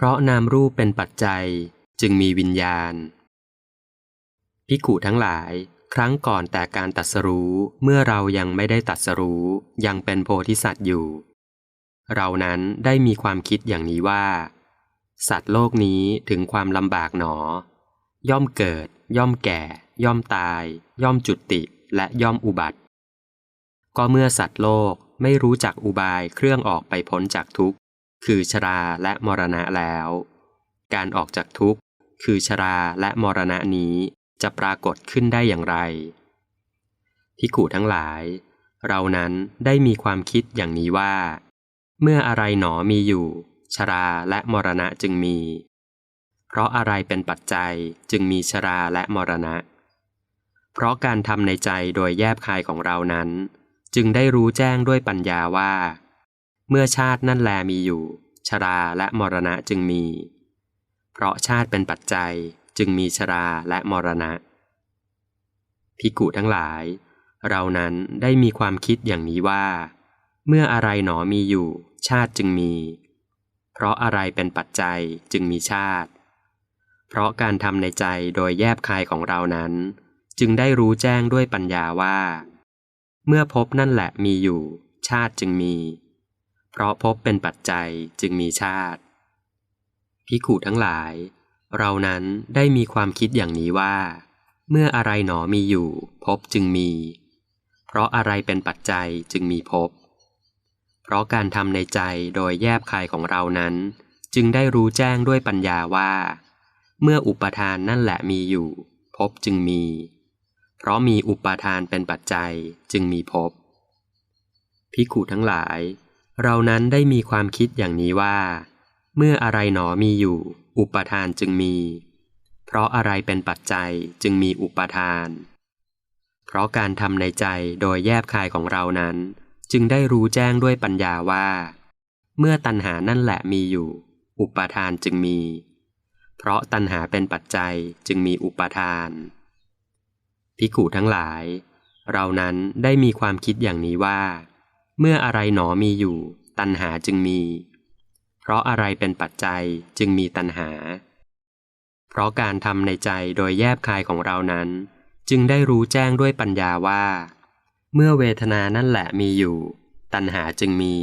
เพราะนามรูปเป็นปัจจัยจึงมีวิญญาณ พิกุทั้งหลาย ครั้งก่อนแต่การตัดสรู้เมื่อเรายังไม่ได้ตัดสรู้ยังเป็นโพธิสัตว์อยู่ เรานั้นได้มีความคิดอย่างนี้ว่า สัตว์โลกนี้ถึงความลำบากหนอ ย่อมเกิด ย่อมแก่ ย่อมตาย ย่อมจุติและย่อมอุบัติ ก็เมื่อสัตว์โลกไม่รู้จักอุบายเครื่องออกไปพ้นจากทุกข์ คือชราและมรณะแล้ว การออกจากทุกข์ คือชราและมรณะนี้จะปรากฏขึ้นได้อย่างไรพิขูทั้งหลาย เรานั้นได้มีความคิดอย่างนี้ว่า เมื่ออะไรหนอมีอยู่ ชราและมรณะจึงมี เพราะอะไรเป็นปัจจัยจึงมีชราและมรณะ เพราะการทำในใจโดยแยบคายของเรานั้น จึงได้รู้แจ้งด้วยปัญญาว่า เมื่อชาตินั่นแลมีอยู่ ชราและมรณะจึงมี เพราะชาติเป็นปัจจัยจึงมีชราและมรณะ พิกุทั้งหลาย เรานั้นได้มีความคิดอย่างนี้ว่า เมื่ออะไรหนอมีอยู่ ชาติจึงมี เพราะอะไรเป็นปัจจัยจึงมีชาติ เพราะการทำในใจโดยแยบคายของเรานั้น จึงได้รู้แจ้งด้วยปัญญาว่า เมื่อพบนั่นแหละมีอยู่ ชาติจึงมี เพราะพบเป็นปัจจัยจึงมีชาติ พิกุทั้งหลาย เรานั้นได้มีความคิดอย่างนี้ว่า เมื่ออะไรหนอมีอยู่ พบจึงมี เพราะอะไรเป็นปัจจัยจึงมีพบ เพราะการทำในใจโดยแยบคายของเรานั้น จึงได้รู้แจ้งด้วยปัญญาว่า เมื่ออุปทานนั่นแหละมีอยู่ พบจึงมี เพราะมีอุปทานเป็นปัจจัยจึงมีพบพิขุทั้งหลาย เรานั้นได้มีความคิดอย่างนี้ว่า เมื่ออะไรหนอมีอยู่ อุปทานจึงมี เพราะอะไรเป็นปัจจัยจึงมีอุปทาน เพราะการทำในใจโดยแยบคายของเรานั้น จึงได้รู้แจ้งด้วยปัญญาว่า เมื่อตัณหานั่นแหละมีอยู่ อุปทานจึงมี เพราะตัณหาเป็นปัจจัยจึงมีอุปทานพิขูทั้งหลาย เรานั้นได้มีความคิดอย่างนี้ว่า เมื่ออะไรหนอมีอยู่ ตัณหาจึงมี เพราะอะไรเป็นปัจจัยจึงมีตัณหา เพราะการทำในใจโดยแยบคายของเรานั้น จึงได้รู้แจ้งด้วยปัญญาว่า เมื่อเวทนานั่นแหละมีอยู่ ตัณหาจึงมี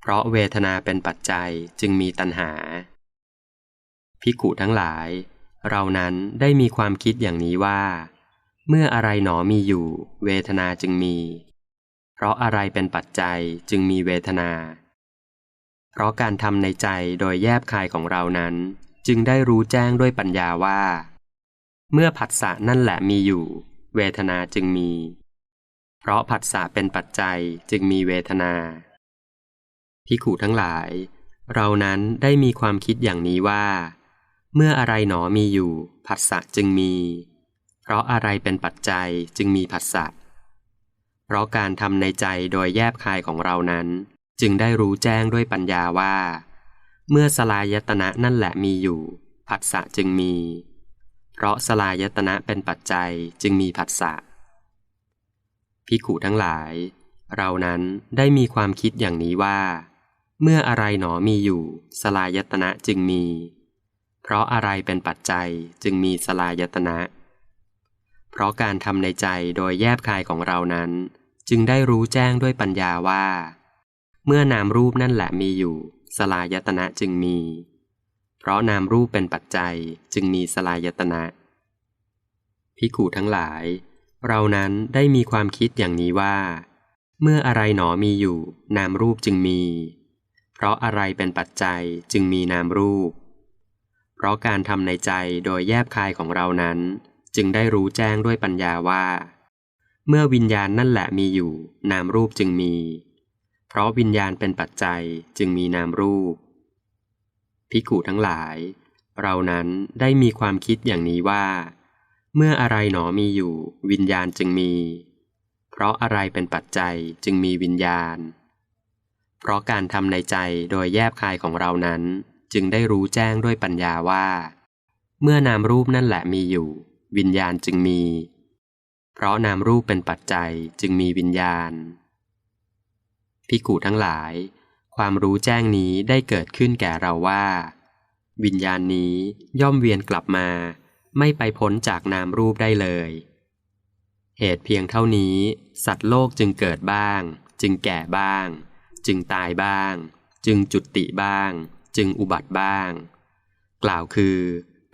เพราะเวทนาเป็นปัจจัยจึงมีตัณหา พิกุทั้งหลาย เรานั้นได้มีความคิดอย่างนี้ว่า เมื่ออะไรหนอมีอยู่ เวทนาจึงมี เพราะอะไรเป็นปัจจัยจึงมีเวทนา เพราะการทำในใจโดยแยบคายของเรานั้น จึงได้รู้แจ้งด้วยปัญญาว่า เมื่อผัสสะนั่นแหละมีอยู่ เวทนาจึงมี เพราะผัสสะเป็นปัจจัยจึงมีเวทนาพิขูทั้งหลาย เรานั้นได้มีความคิดอย่างนี้ว่า เมื่ออะไรหนอมีอยู่ ผัสสะจึงมี เพราะอะไรเป็นปัจจัยจึงมีผัสสะ เพราะการทำในใจโดยแยบคายของเรานั้น จึงได้รู้แจ้งด้วยปัญญาว่า เมื่อสลายตนะนั่นแหละมีอยู่ผัสสะจึงมี เพราะสลายตนะเป็นปัจจัยจึงมีผัสสะพิขุทั้งหลาย เรานั้นได้มีความคิดอย่างนี้ว่า เมื่ออะไรหนอมีอยู่ สลายตนะจึงมี เพราะอะไรเป็นปัจจัยจึงมีสลายตนะ เพราะการทำในใจโดยแยบคายของเรานั้น จึงได้รู้แจ้งด้วยปัญญาว่า เมื่อนามรูปนั่นแหละมีอยู่ สลายตนะจึงมี เพราะนามรูปเป็นปัจจัยจึงมีสลายตนะพิขูทั้งหลาย เรานั้นได้มีความคิดอย่างนี้ว่า เมื่ออะไรหนอมีอยู่ นามรูปจึงมี เพราะอะไรเป็นปัจจัยจึงมีนามรูป เพราะการทำในใจโดยแยบคายของเรานั้น จึงได้รู้แจ้งด้วยปัญญาว่า เมื่อวิญญาณนั่นแหละมีอยู่ นามรูปจึงมี เพราะวิญญาณเป็นปัจจัยจึงมีนามรูปพิกุทั้งหลาย เรานั้นได้มีความคิดอย่างนี้ว่า เมื่ออะไรหนอมีอยู่ วิญญาณจึงมี เพราะอะไรเป็นปัจจัยจึงมีวิญญาณ เพราะการทำในใจโดยแยบคายของเรานั้น จึงได้รู้แจ้งด้วยปัญญาว่า เมื่อนามรูปนั่นแหละมีอยู่ วิญญาณจึงมี เพราะนามรูปเป็นปัจจัยจึงมีวิญญาณพิกุทั้งหลาย ความรู้แจ้งนี้ได้เกิดขึ้นแก่เราว่า วิญญาณนี้ย่อมเวียนกลับมา ไม่ไปพ้นจากนามรูปได้เลย เหตุเพียงเท่านี้ สัตว์โลกจึงเกิดบ้าง จึงแก่บ้าง จึงตายบ้าง จึงจุติบ้าง จึงอุบัติบ้าง กล่าวคือ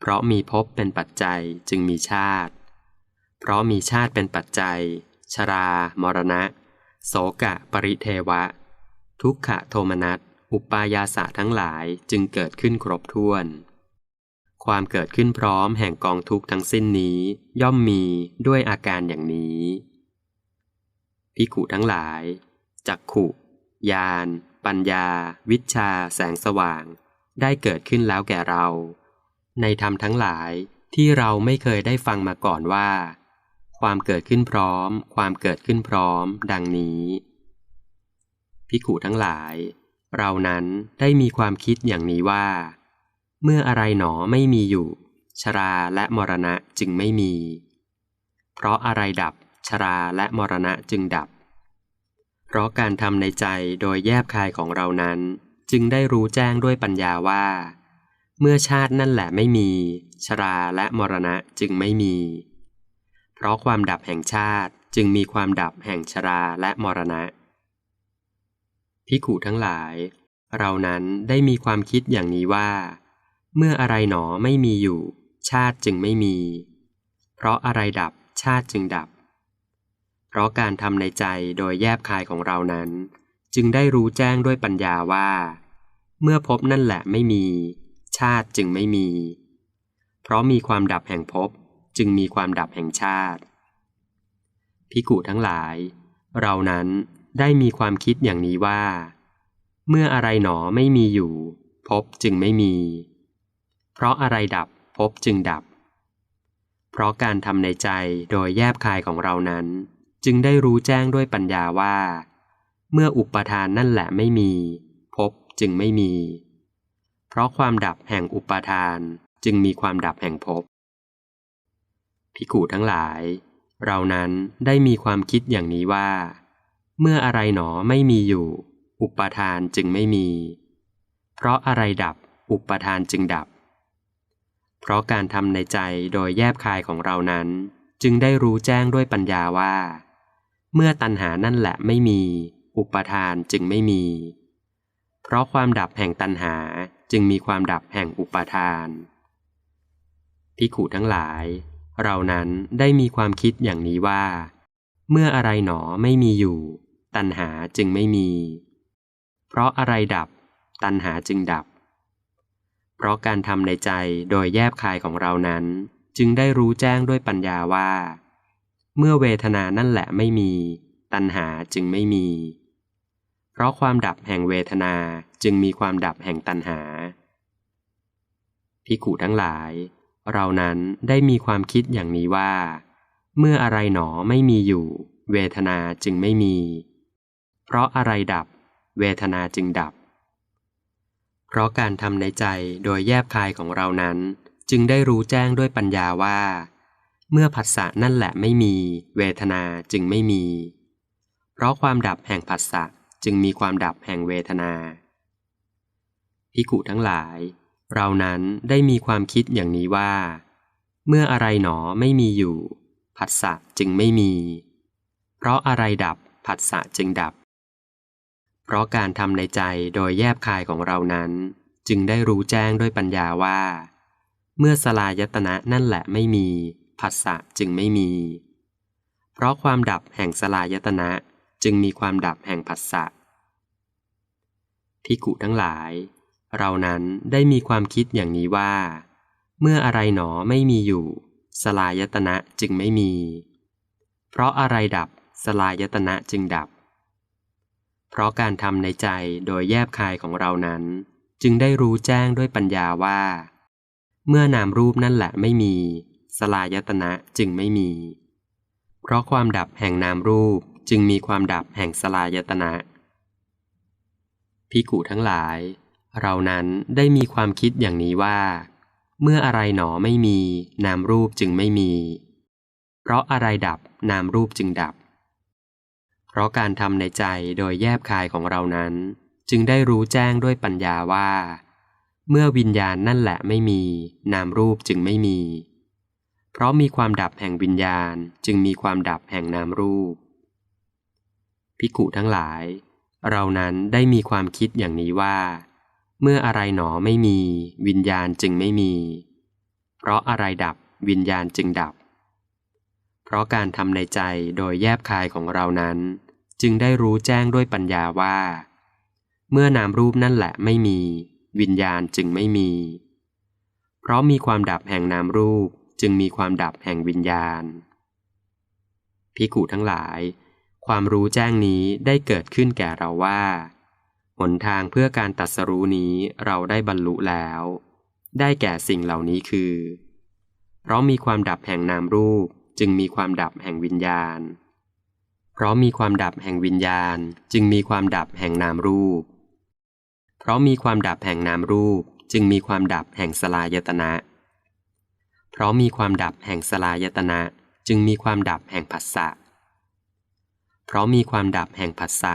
เพราะมีภพเป็นปัจจัยจึงมีชาติ เพราะมีชาติเป็นปัจจัย ชรา มรณะ โสกะ ปริเทวะ ทุกขะโทมนัส อุปายาสะทั้งหลายจึงเกิดขึ้นครบถ้วน ความเกิดขึ้นพร้อมแห่งกองทุกข์ทั้งสิ้นนี้ ย่อมมีด้วยอาการอย่างนี้พิกุทั้งหลาย จักขุ ญาณ ปัญญา วิชา แสงสว่าง ได้เกิดขึ้นแล้วแก่เรา ในธรรมทั้งหลายที่เราไม่เคยได้ฟังมาก่อนว่า ความเกิดขึ้นพร้อม ความเกิดขึ้นพร้อม ดังนี้พิกุทั้งหลาย เรานั้นได้มีความคิดอย่างนี้ว่า เมื่ออะไรหนอไม่มีอยู่ ชราและมรณะจึงไม่มี เพราะอะไรดับ ชราและมรณะจึงดับ เพราะการทำในใจโดยแยบคายของเรานั้น จึงได้รู้แจ้งด้วยปัญญาว่า เมื่อชาตินั่นแหละไม่มี ชราและมรณะจึงไม่มี เพราะความดับแห่งชาติจึงมีความดับแห่งชราและมรณะพิขุทั้งหลาย เรานั้นได้มีความคิดอย่างนี้ว่า เมื่ออะไรหนอไม่มีอยู่ ชาติจึงไม่มี เพราะอะไรดับชาติจึงดับ เพราะการทำในใจโดยแยบคายของเรานั้น จึงได้รู้แจ้งด้วยปัญญาว่า เมื่อพบนั่นแหละไม่มี ชาติจึงไม่มี เพราะมีความดับแห่งภพจึงมีความดับแห่งชาติพิกุทั้งหลาย เรานั้นได้มีความคิดอย่างนี้ว่า เมื่ออะไรหนอไม่มีอยู่ภพจึงไม่มี เพราะอะไรดับภพจึงดับ เพราะการทำในใจโดยแยบคายของเรานั้น จึงได้รู้แจ้งด้วยปัญญาว่า เมื่ออุปทานนั่นแหละไม่มีภพจึงไม่มี เพราะความดับแห่งอุปทานจึงมีความดับแห่งภพพิกูทั้งหลาย เรานั้นได้มีความคิดอย่างนี้ว่า เมื่ออะไรหนอไม่มีอยู่ อุปทานจึงไม่มี เพราะอะไรดับอุปทานจึงดับ เพราะการทำในใจโดยแยบคายของเรานั้น จึงได้รู้แจ้งด้วยปัญญาว่า เมื่อตัณหานั่นแหละไม่มี อุปทานจึงไม่มี เพราะความดับแห่งตัณหา จึงมีความดับแห่งอุปาทานพิขุทั้งหลาย เรานั้นได้มีความคิดอย่างนี้ว่า เมื่ออะไรหนอไม่มีอยู่ ตัณหาจึงไม่มี เพราะอะไรดับ ตัณหาจึงดับ เพราะการทำในใจโดยแยบคายของเรานั้น จึงได้รู้แจ้งด้วยปัญญาว่า เมื่อเวทนานั่นแหละไม่มี ตัณหาจึงไม่มี เพราะความดับแห่งเวทนา จึงมีความดับแห่งตัณหาพิกุทั้งหลาย เรานั้นได้มีความคิดอย่างนี้ว่า เมื่ออะไรหนอไม่มีอยู่ เวทนาจึงไม่มี เพราะอะไรดับ เวทนาจึงดับ เพราะการทำในใจโดยแยบคายของเรานั้น จึงได้รู้แจ้งด้วยปัญญาว่า เมื่อผัสสะนั่นแหละไม่มี เวทนาจึงไม่มี เพราะความดับแห่งผัสสะจึงมีความดับแห่งเวทนา พิกุทั้งหลาย เรานั้นได้มีความคิดอย่างนี้ว่า เมื่ออะไรหนอไม่มีอยู่ ผัสสะจึงไม่มี เพราะอะไรดับผัสสะจึงดับ เพราะการทำในใจโดยแยบคายของเรานั้น จึงได้รู้แจ้งด้วยปัญญาว่า เมื่อสลายตนะนั่นแหละไม่มี ผัสสะจึงไม่มี เพราะความดับแห่งสลายตนะจึงมีความดับแห่งผัสสะพิกุทั้งหลาย เรานั้นได้มีความคิดอย่างนี้ว่า เมื่ออะไรหนอไม่มีอยู่ สลายตนะจึงไม่มี เพราะอะไรดับสลายตนะจึงดับ เพราะการทำในใจโดยแยบคายของเรานั้น จึงได้รู้แจ้งด้วยปัญญาว่า เมื่อนามรูปนั่นแหละไม่มี สลายตนะจึงไม่มี เพราะความดับแห่งนามรูปจึงมีความดับแห่งสลายตนะพิกุทั้งหลาย เรานั้นได้มีความคิดอย่างนี้ว่า เมื่ออะไรหนอไม่มี นามรูปจึงไม่มี เพราะอะไรดับนามรูปจึงดับ เพราะการทำในใจโดยแยบคายของเรานั้น จึงได้รู้แจ้งด้วยปัญญาว่า เมื่อวิญญาณนั่นแหละไม่มี นามรูปจึงไม่มี เพราะมีความดับแห่งวิญญาณจึงมีความดับแห่งนามรูป พิกุทั้งหลาย เรานั้นได้มีความคิดอย่างนี้ว่า เมื่ออะไรหนอไม่มี วิญญาณจึงไม่มี เพราะอะไรดับวิญญาณจึงดับ เพราะการทำในใจโดยแยบคายของเรานั้น จึงได้รู้แจ้งด้วยปัญญาว่า เมื่อนามรูปนั่นแหละไม่มี วิญญาณจึงไม่มี เพราะมีความดับแห่งนามรูปจึงมีความดับแห่งวิญญาณพิกุทั้งหลาย ความรู้แจ้งนี้ได้เกิดขึ้นแก่เราว่า หนทางเพื่อการตัดสรู้นี้เราได้บรรลุแล้ว ได้แก่สิ่งเหล่านี้คือ เพราะมีความดับแห่งนามรูปจึงมีความดับแห่งวิญญาณ เพราะมีความดับแห่งวิญญาณ จึงมีความดับแห่งนามรูป เพราะมีความดับแห่งนามรูปจึงมีความดับแห่งสลายตนะ เพราะมีความดับแห่งสลายตนะจึงมีความดับแห่งผัสสะ เพราะมีความดับแห่งผัสสะ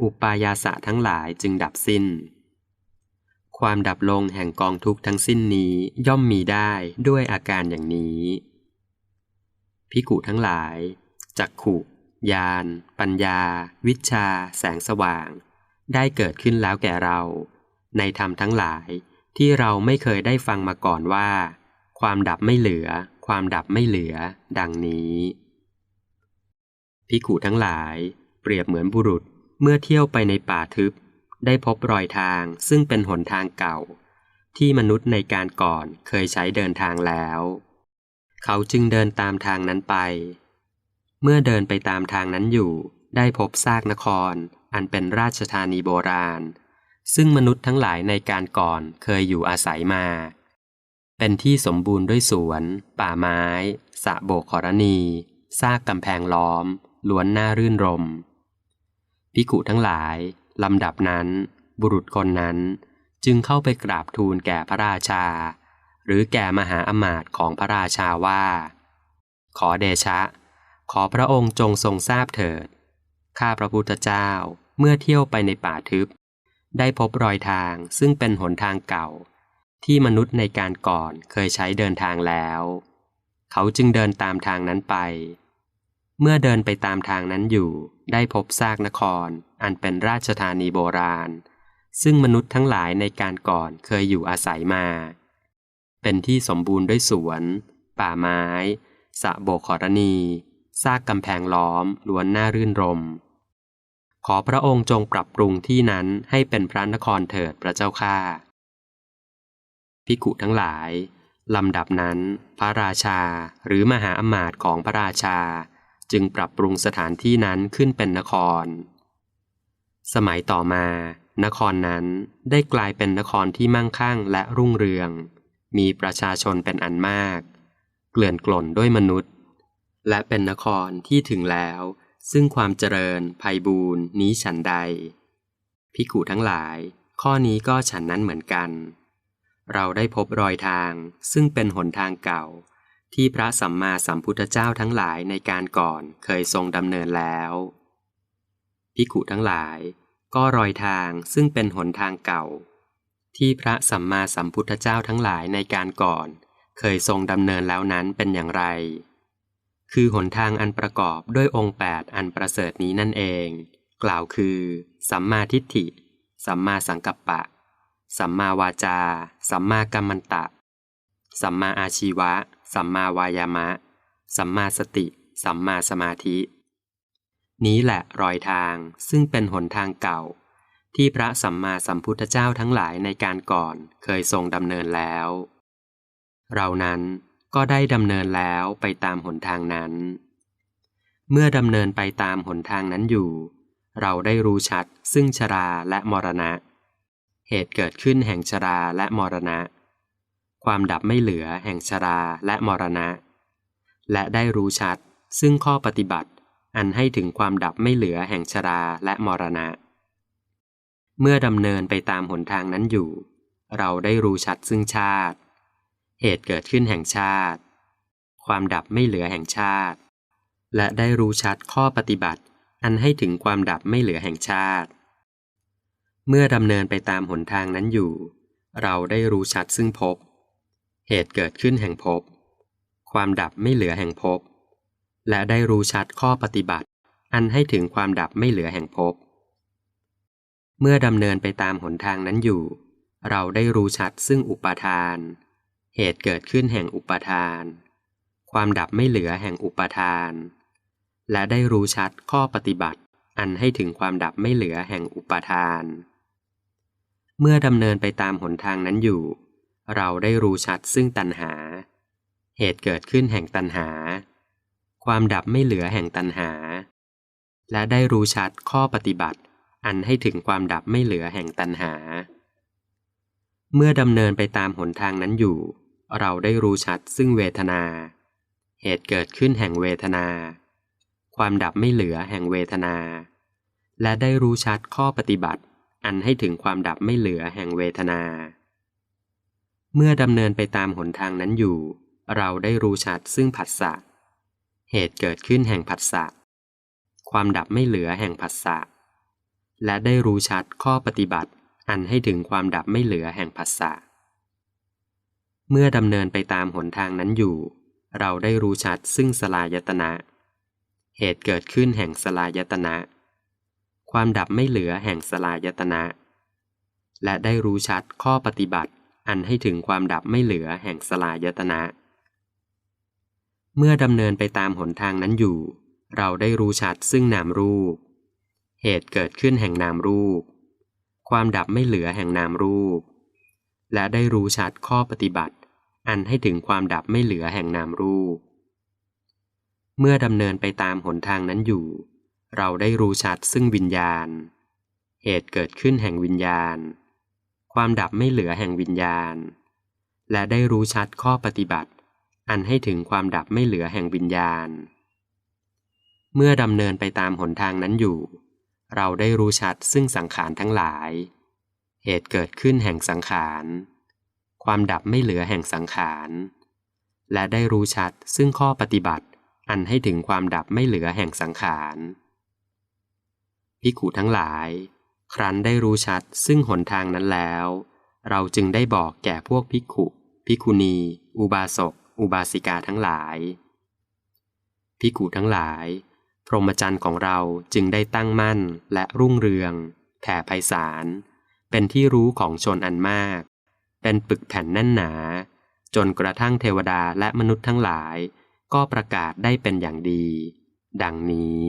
อุปายาสะทั้งหลายจึงดับสิ้น ความดับลงแห่งกองทุกทั้งสิ้นนี้ย่อมมีได้ด้วยอาการอย่างนี้พิกุทั้งหลาย จักขุญาณปัญญา วิชา แสงสว่าง ได้เกิดขึ้นแล้วแก่เรา ในธรรมทั้งหลายที่เราไม่เคยได้ฟังมาก่อนว่า ความดับไม่เหลือ ความดับไม่เหลือ ดังนี้พิกุทั้งหลาย เปรียบเหมือนบุรุษ เมื่อเที่ยวไปในป่าทึบ ได้พบรอยทางซึ่งเป็นหนทางเก่า ที่มนุษย์ในการก่อนเคยใช้เดินทางแล้ว เขาจึงเดินตามทางนั้นไป เมื่อเดินไปตามทางนั้นอยู่ได้พบซากนคร อันเป็นราชธานีโบราณ ซึ่งมนุษย์ทั้งหลายในการก่อนเคยอยู่อาศัยมา เป็นที่สมบูรณ์ด้วยสวน ป่าไม้สระโบกขรณีซากกำแพงล้อม ล้วนน่ารื่นรม พิกุทั้งหลายลำดับนั้น บุรุษคนนั้น จึงเข้าไปกราบทูลแก่พระราชา หรือแก่มหาอมาตย์ของพระราชาว่า ขอเดชะ ขอพระองค์จงทรงทราบเถิด ข้าพระพุทธเจ้าเมื่อเที่ยวไปในป่าทึบ ได้พบรอยทางซึ่งเป็นหนทางเก่า ที่มนุษย์ในการก่อนเคยใช้เดินทางแล้ว เขาจึงเดินตามทางนั้นไป เมื่อเดินไปตามทางนั้นอยู่ ได้พบซากนคร อันเป็นราชธานีโบราณ ซึ่งมนุษย์ทั้งหลายในการก่อนเคยอยู่อาศัยมา เป็นที่สมบูรณ์ด้วยสวน ป่าไม้สะโบกขรณีซากกำแพงล้อมล้วนน่ารื่นรม ขอพระองค์จงปรับปรุงที่นั้นให้เป็นพระนครเถิดพระเจ้าข้าพิกุทั้งหลายลำดับนั้น พระราชาหรือมหาอมาตย์ของพระราชา จึงปรับปรุงสถานที่นั้นขึ้นเป็นนคร สมัยต่อมา นครนั้นได้กลายเป็นนครที่มั่งคั่งและรุ่งเรือง มีประชาชนเป็นอันมาก เกลื่อนกล่นด้วยมนุษย์ และเป็นนครที่ถึงแล้ว ซึ่งความเจริญภัยบูรณ์นี้ฉันใดพิกุทั้งหลาย ข้อนี้ก็ฉันนั้นเหมือนกัน เราได้พบรอยทางซึ่งเป็นหนทางเก่า ที่พระสัมมาสัมพุทธเจ้าทั้งหลายในการก่อนเคยทรงดำเนินแล้วพิกุทั้งหลาย ก็รอยทางซึ่งเป็นหนทางเก่า ที่พระสัมมาสัมพุทธเจ้าทั้งหลายในการก่อน เคยทรงดำเนินแล้วนั้นเป็นอย่างไร คือหนทางอันประกอบด้วยองค์แปดอันประเสริฐนี้นั่นเอง กล่าวคือ สัมมาทิฏฐิ สัมมาสังกัปปะ สัมมาวาจา สัมมากัมมันตะ สัมมาอาชีวะ สัมมาวายามะ สัมมาสติ สัมมาสมาธิ นี้แหละรอยทางซึ่งเป็นหนทางเก่า ที่พระสัมมาสัมพุทธเจ้าทั้งหลายในการก่อนเคยทรงดำเนินแล้ว เรานั้นก็ได้ดำเนินแล้วไปตามหนทางนั้น เมื่อดำเนินไปตามหนทางนั้นอยู่ เราได้รู้ชัดซึ่งชราและมรณะ เหตุเกิดขึ้นแห่งชราและมรณะ ความดับไม่เหลือแห่งชราและมรณะ และได้รู้ชัด ซึ่งข้อปฏิบัติ อันให้ถึงความดับไม่เหลือแห่งชราและมรณะ เมื่อดำเนินไปตามหนทางนั้นอยู่ เราได้รู้ชัดซึ่งชาติ เหตุเกิดขึ้นแห่งชาติ ความดับไม่เหลือแห่งชาติ และได้รู้ชัดข้อปฏิบัติ อันให้ถึงความดับไม่เหลือแห่งชาติ เมื่อดำเนินไปตามหนทางนั้นอยู่ เราได้รู้ชัดซึ่งภพ เหตุเกิดขึ้นแห่งภพ ความดับไม่เหลือแห่งภพ และได้รู้ชัดข้อปฏิบัติ อันให้ถึงความดับไม่เหลือแห่งภพ เมื่อดำเนินไปตามหนทางนั้นอยู่ เราได้รู้ชัดซึ่งอุปาทาน เหตุเกิดขึ้นแห่งอุปาทาน ความดับไม่เหลือแห่งอุปาทาน และได้รู้ชัดข้อปฏิบัติ อันให้ถึงความดับไม่เหลือแห่งอุปาทาน เมื่อดำเนินไปตามหนทางนั้นอยู่ เราได้รู้ชัดซึ่งตัณหา เหตุเกิดขึ้นแห่งตัณหา ความดับไม่เหลือแห่งตัณหา และได้รู้ชัดข้อปฏิบัติ อันให้ถึงความดับไม่เหลือแห่งตัณหา เมื่อดำเนินไปตามหนทางนั้นอยู่ เราได้รู้ชัดซึ่งเวทนา เหตุเกิดขึ้นแห่งเวทนา ความดับไม่เหลือแห่งเวทนา และได้รู้ชัดข้อปฏิบัติ อันให้ถึงความดับไม่เหลือแห่งเวทนา เมื่อดำเนินไปตามหนทางนั้นอยู่ เราได้รู้ชัดซึ่งผัสสะ เหตุเกิดขึ้นแห่งผัสสะ ความดับไม่เหลือแห่งผัสสะ และได้รู้ชัดข้อปฏิบัติ อันให้ถึงความดับไม่เหลือแห่งผัสสะ เมื่อดำเนินไปตามหนทางนั้นอยู่ เราได้รู้ชัดซึ่งสลายตนะ เหตุเกิดขึ้นแห่งสลายตนะ ความดับไม่เหลือแห่งสลายตนะ และได้รู้ชัดข้อปฏิบัติ อันให้ถึงความดับไม่เหลือแห่งสลายตนะ เมื่อดำเนินไปตามหนทางนั้นอยู่ เราได้รู้ชัดซึ่งนามรูป เหตุเกิดขึ้นแห่งนามรูป ความดับไม่เหลือแห่งนามรูป และได้รู้ชัดข้อปฏิบัติ อันให้ถึงความดับไม่เหลือแห่งนามรูป เมื่อดำเนินไปตามหนทางนั้นอยู่ เราได้รู้ชัดซึ่งวิญญาณ เหตุเกิดขึ้นแห่งวิญญาณ ความดับไม่เหลือแห่งวิญญาณ และได้รู้ชัดข้อปฏิบัติ อันให้ถึงความดับไม่เหลือแห่งวิญญาณ เมื่อดำเนินไปตามหนทางนั้นอยู่ เราได้รู้ชัดซึ่งสังขารทั้งหลาย เหตุเกิดขึ้นแห่งสังขาร ความดับไม่เหลือแห่งสังขาร และได้รู้ชัดซึ่งข้อปฏิบัติ อันให้ถึงความดับไม่เหลือแห่งสังขารภิกขุทั้งหลาย ครั้นได้รู้ชัดซึ่งหนทางนั้นแล้ว เราจึงได้บอกแก่พวกภิกขุภิกุณี อุบาสก อุบาสิกาทั้งหลายภิกขุทั้งหลาย พรหมจรรย์ของเราจึงได้ตั้งมั่นและรุ่งเรืองแผ่ไพศาล เป็นที่รู้ของชนอันมาก เป็นปึกแผ่นแน่นหนา จนกระทั่งเทวดาและมนุษย์ทั้งหลาย ก็ประกาศได้เป็นอย่างดี ดังนี้